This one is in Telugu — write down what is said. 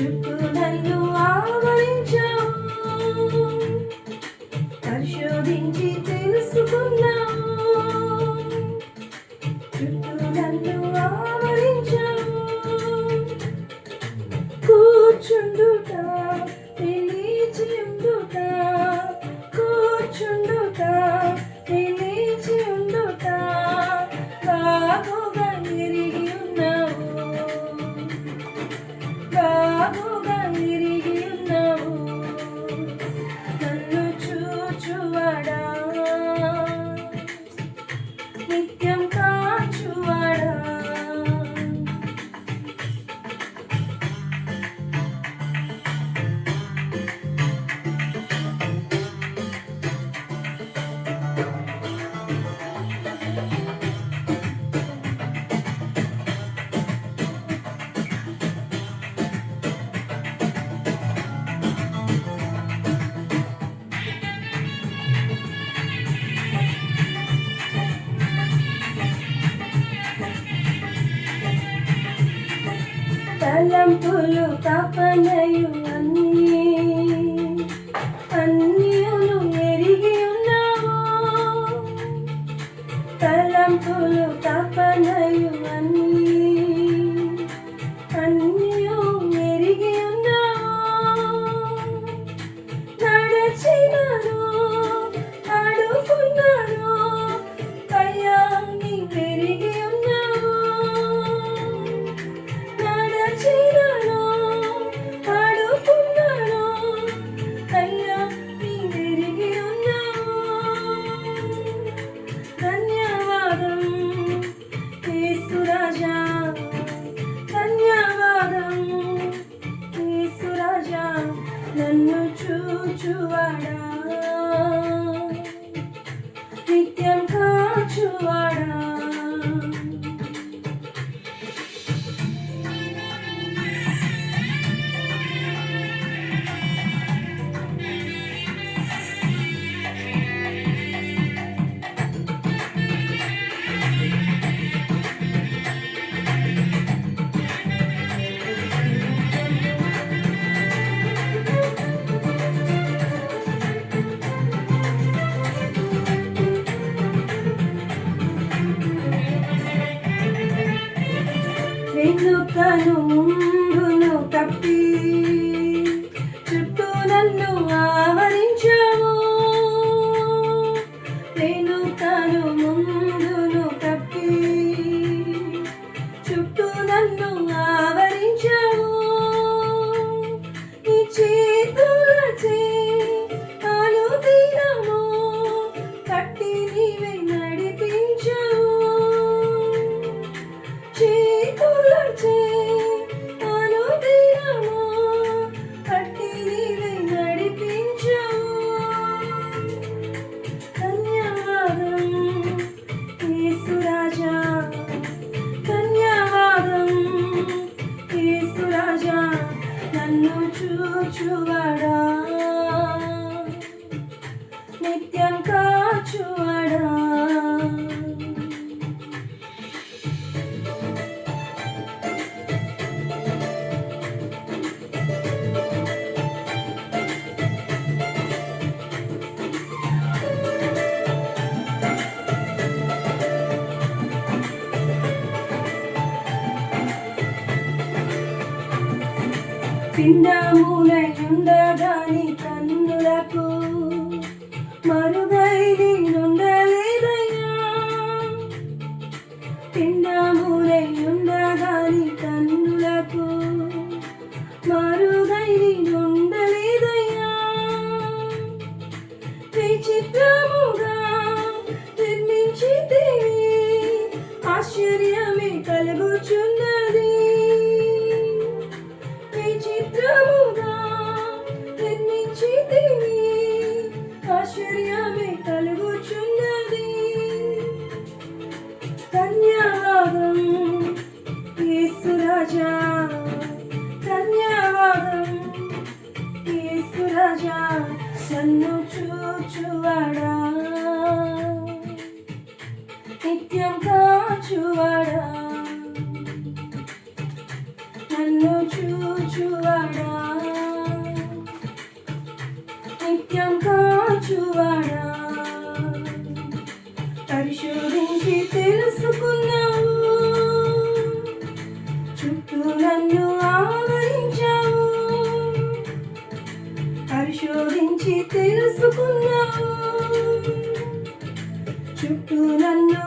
చుట్టూ నన్ను ఆవరించావు నిత్యం కాచువాడా తలంపులు తపనయు పిండములయుండగాని కన్నులకు మరుగైది నుండలేదయ్యా పిండములై కన్నులకు మారుగైని ఉండలేదయ్యా విచిత్ర నన్ను చూచువాడా? నిత్యం కాచువాడా? పరిశోధించి తెలుసుకున్నావు. చుట్టూ నన్ను ఆవరించావు. పరిశోధించి తెలుసుకున్నావు. చుట్టూ నన్ను